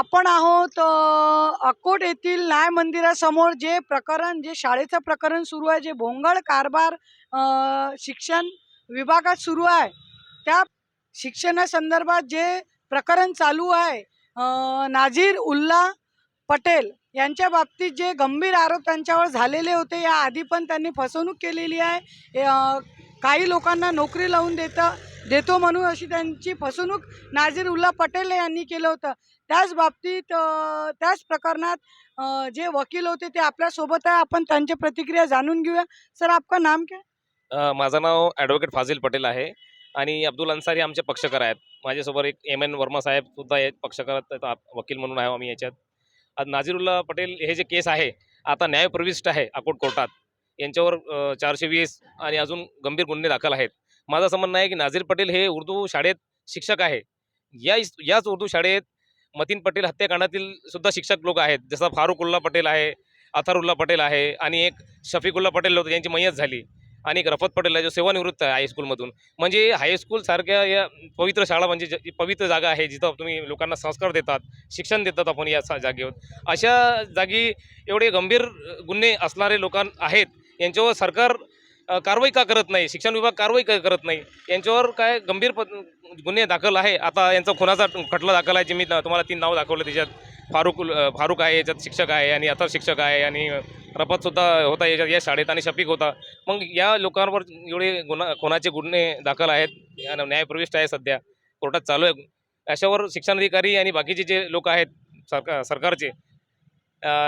आपण आहोत अकोट येथील न्याय मंदिरासमोर जे प्रकरण जे शाळेचं प्रकरण सुरू आहे जे भोंगळ कारभार शिक्षण विभागात सुरू आहे त्या शिक्षणासंदर्भात जे प्रकरण चालू आहे नाझीर उल्ला पटेल यांच्या बाबतीत जे गंभीर आरोप त्यांच्यावर झालेले होते या आधी पण त्यांनी फसवणूक केलेली आहे. काही लोकांना नोकरी लावून देतं देतो म्हणून अशी त्यांची फसवणूक नाझीर उल्ला पटेल यांनी केलं होतं. त्याच बाबतीत त्याच प्रकरणात जे वकील होते ते आपल्यासोबत आहे. आपण त्यांची प्रतिक्रिया जाणून घेऊया. सर आपका नाम काय? माझं नाव ॲडव्होकेट फाझिल पटेल आहे आणि अब्दुल अन्सारी आमचे पक्षकार आहेत. माझ्यासोबत एक एम एन वर्मा साहेब सुद्धा आहेत. पक्षकार वकील म्हणून आहे आम्ही याच्यात. आज नाझीरुल्ला पटेल हे जे केस आहे आता न्यायप्रविष्ट आहे अकोट कोर्टात. यांच्यावर चारशे वीस आणि अजून गंभीर गुन्हे दाखल आहेत. माझं असं म्हणणं आहे की नाझीर पटेल हे उर्दू शाळेत शिक्षक आहे. या याच उर्दू शाळेत मतीन पटेल हत्याकांडातील सुद्धा शिक्षक लोक आहेत. जसं फारुकुल्ला पटेल आहे अथारुल्ला पटेल आहे आणि एक शफिकुल्ला पटेल होते यांची मयत झाली. आणि एक रफत पटेल आहे जो सेवानिवृत्त आहे हायस्कूलमधून म्हणजे हायस्कूल सारख्या या पवित्र शाळा म्हणजे जी पवित्र जागा आहे जिथं तुम्ही लोकांना संस्कार देतात शिक्षण देतात आपण या जागेवर. अशा जागी एवढे गंभीर गुन्हे असणारे लोकां आहेत यांच्यावर सरकार कारवाई का करत नाही? शिक्षण विभाग कारवाई का करत नाही? यांच्यावर काय गंभीर प गुन्हे दाखल आहे? आता यांचा खुनाचा खटला दाखल आहे जे मी तुम्हाला तीन नाव दाखवलं त्याच्यात फारुक फारुक आहे याच्यात शिक्षक आहे आणि आता शिक्षक आहे आणि रफतसुद्धा होता याच्यात या शाळेत आणि शफीक होता. मग या लोकांवर एवढे गुन्हा खुनाचे गुन्हे दाखल आहेत न्यायप्रविष्ट आहे सध्या कोर्टात चालू आहे. अशावर शिक्षणाधिकारी आणि बाकीचे जे लोक आहेत सरकार सरकारचे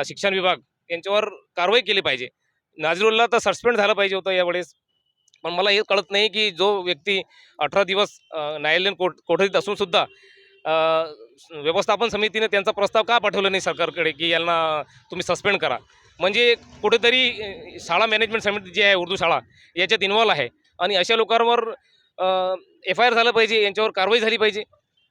शिक्षण विभाग यांच्यावर कारवाई केली पाहिजे. नाझीरुल्ला तर सस्पेंड झालं पाहिजे होतं यावेळेस. पण मला हे कळत नाही की जो व्यक्ती अठरा दिवस न्यायालयीन कोठ कोठडीत असूनसुद्धा व्यवस्थापन समितीने त्यांचा प्रस्ताव का पाठवला नाही सरकारकडे की यांना तुम्ही सस्पेंड करा? म्हणजे कुठेतरी शाळा मॅनेजमेंट समिती जी आहे उर्दू शाळा याच्यात इन्वॉल्व आहे. आणि अशा लोकांवर एफ आय आर झालं पाहिजे यांच्यावर कारवाई झाली पाहिजे.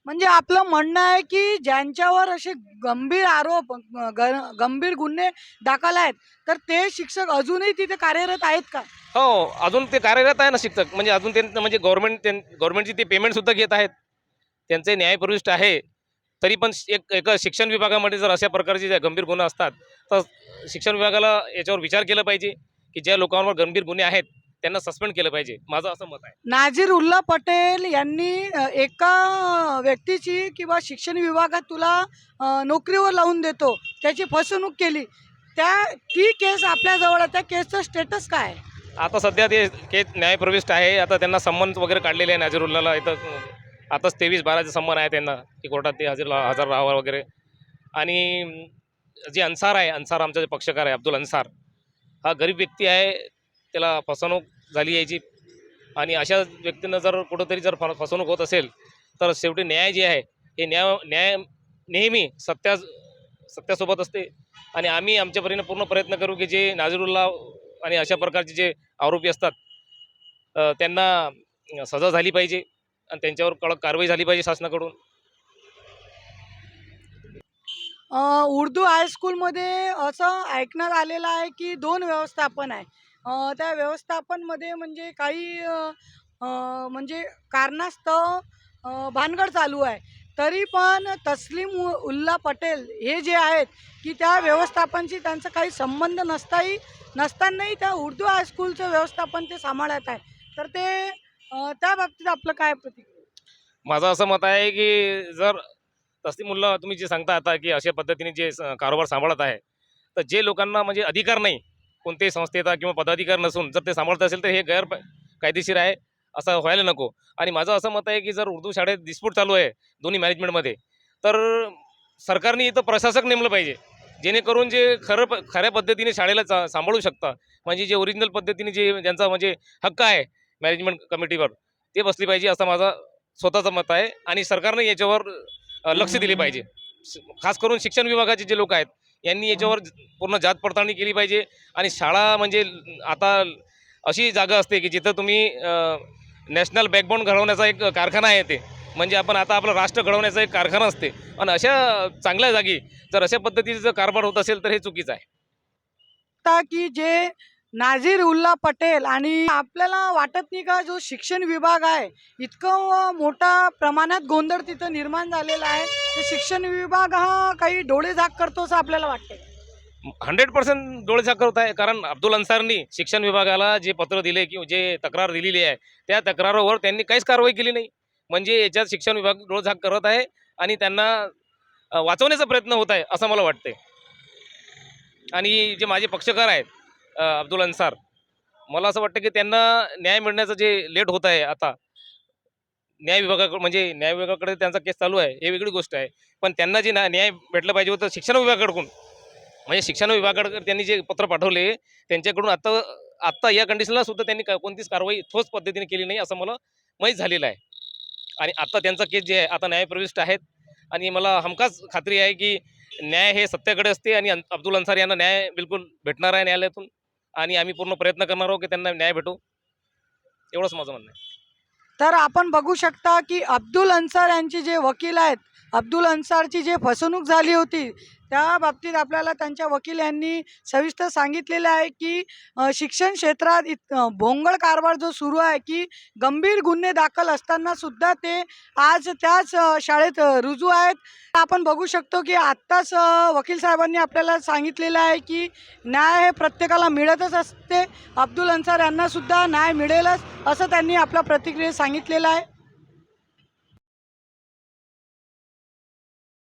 म्हणजे आपलं म्हणणं आहे की ज्यांच्यावर असे गंभीर आरोप ग- गंभीर गुन्हे दाखल आहेत तर ते शिक्षक अजूनही तिथे कार्यरत आहेत का? हो अजून ते कार्यरत आहे ना शिक्षक. म्हणजे अजून त्यांचं म्हणजे गव्हर्नमेंट गव्हर्नमेंटची ते पेमेंटसुद्धा घेत आहेत. त्यांचे न्यायप्रविष्ट आहे. तरी पण एक एका शिक्षण विभागामध्ये जर अशा प्रकारचे ज्या गंभीर गुन्हे असतात तर शिक्षण विभागाला याच्यावर विचार केला पाहिजे की ज्या लोकांवर गंभीर गुन्हे आहेत त्यांना सस्पेंड केलं पाहिजे. माझं असं मत आहे. नाझीर उल्ला पटेल यांनी एका व्यक्तीची किंवा शिक्षण विभागात तुला नोकरीवर लावून देतो त्याची फसवणूक केली. त्या ती केस आपल्याजवळ आहे. त्या केसचं स्टेटस काय आहे? आता सध्या ते केस न्यायप्रविष्ट आहे. आता त्यांना संमन वगैरे काढलेले आहे नाझीरुल्लाला इथं आताच तेवीस बाराचे संमन आहे त्यांना की कोर्टात ते हजर हजर राहावं वगैरे. आणि जे अन्सार आहे अन्सार आमचा जे पक्षकार आहे अब्दुल अन्सार हा गरीब व्यक्ती आहे. त्याला फसवणूक झाली यायची. आणि अशा व्यक्तींना जर कुठंतरी जर फ- फसवणूक होत असेल तर शेवटी न्याय जे आहे हे न्याय न्याय नेहमी सत्या सत्यासोबत असते. आणि आम्ही आमच्या परीने पूर्ण प्रयत्न करू की जे नाझीरुल्ला आणि अशा प्रकारचे जे आरोपी असतात त्यांना सजा झाली पाहिजे आणि त्यांच्यावर कडक कारवाई झाली पाहिजे शासनाकडून. उर्दू हायस्कूलमध्ये असं ऐकण्यात आलेलं आहे की दोन व्यवस्थापन आहे. त्या व्यवस्थापनमध्ये म्हणजे काही म्हणजे कारणास्तव भानगड चालू आहे. तरी पण तस्लीम उल्ला पटेल हे जे आहेत की त्या व्यवस्थापनशी त्यांचा काही संबंध नसताही नसतानाही त्या उर्दू हायस्कूलचं व्यवस्थापन ते सांभाळत आहे. तर ते त्या बाबतीत आपलं काय प्रतिक्रिया? माझं असं मत आहे की जर तस्लीमुल्ला तुम्ही जे सांगता आता की अशा पद्धतीने जे कारोबार सांभाळत आहे तर जे लोकांना म्हणजे अधिकार नाही कोणत्याही संस्थेचा किंवा पदाधिकार नसून जर ते सांभाळत असेल तर हे गैर कायदेशीर आहे असं व्हायला नको. आणि माझं असं मत आहे की जर उर्दू शाळेत डिस्प्यूट चालू आहे दोन्ही मॅनेजमेंटमध्ये तर सरकारने इथं प्रशासक नेमलं पाहिजे. जेणेकरून जे खरं प खऱ्या पद्धतीने शाळेला चा सांभाळू शकता म्हणजे जे ओरिजिनल पद्धतीने जे ज्यांचा म्हणजे हक्क आहे मॅनेजमेंट कमिटीवर ते बसली पाहिजे असं माझा स्वतःचं मत आहे. आणि सरकारने याच्यावर लक्ष दिले पाहिजे. खास करून शिक्षण विभागाचे जे लोक आहेत यांनी याच्यावर पूर्ण जात पडताळणी केली पाहिजे. आणि शाळा म्हणजे आता अशी जागा असते की जिथं तुम्ही नॅशनल बॅकबोन घडवण्याचा एक कारखाना आहे ते. म्हणजे आपण आता आपलं राष्ट्र घडवण्याचा एक कारखाना असते. आणि अशा चांगल्या जागी जर अशा पद्धतीचा जर कारभार होत असेल तर हे चुकीचं आहे. की जे नाझीर उल्ला पटेल आणि आपल्याला वाटत नाही का जो शिक्षण विभाग आहे इतकं मोठा प्रमाणात गोंधळ तिथं निर्माण झालेला आहे. तर शिक्षण विभाग हा काही डोळे झाक करतो असं आपल्याला वाटते हंड्रेड पर्सेंट डोळेझाक करत आहे. कारण अब्दुल अन्सारनी शिक्षण विभागाला जे पत्र दिले किंवा जे तक्रार दिलेली आहे त्या तक्रारावर त्यांनी काहीच कारवाई केली नाही. म्हणजे याच्यात शिक्षण विभाग डोळझाक करत आहे आणि त्यांना वाचवण्याचा प्रयत्न होत आहे असं मला वाटते आणि जे माझे पक्षकार आहेत अब्दुल अन्सार. मला असं वाटतं की त्यांना न्याय मिळण्याचं जे लेट होत आहे आता न्याय विभागाकडे म्हणजे न्याय विभागाकडे त्यांचा केस चालू आहे हे वेगळी गोष्ट आहे. पण त्यांना जे न्याय भेटलं पाहिजे होतं शिक्षण विभागाकडून. म्हणजे शिक्षण विभागाकडे त्यांनी जे पत्र पाठवले त्यांच्याकडून आता आत्ता या कंडिशनला सुद्धा त्यांनी कोणतीच कारवाई ठोस पद्धतीने केली नाही असं मला माहीत झालेलं आहे. आणि आत्ता त्यांचा केस जे आहे आता न्यायप्रविष्ट आहेत. आणि मला हमखास खात्री आहे की न्याय हे सत्याकडे असते आणि अब्दुल अन्सार यांना न्याय बिलकुल भेटणार आहे न्यायालयातून. आणि आम्ही पूर्ण प्रयत्न करणार आहोत की त्यांना न्याय भेटू. एवढंच माझं म्हणणं आहे. तर आपण बघू शकता की अब्दुल अन्सार यांचे जे वकील आहेत अब्दुल अन्सारची जे फसवणूक झाली होती त्या बाबतीत आपल्याला त्यांच्या वकील यांनी सविस्तर सांगितलेलं आहे की शिक्षण क्षेत्रात इत भोंगळ कारभार जो सुरू आहे की गंभीर गुन्हे दाखल असताना सुद्धा ते आज त्याच शाळेत रुजू आहेत. आपण बघू शकतो की आत्ताच वकील साहेबांनी आपल्याला सांगितलेलं आहे की न्याय हे प्रत्येकाला मिळतच असते. अब्दुल अन्सार यांनासुद्धा न्याय मिळेलच असं त्यांनी आपल्या प्रतिक्रियेत सांगितलेलं आहे.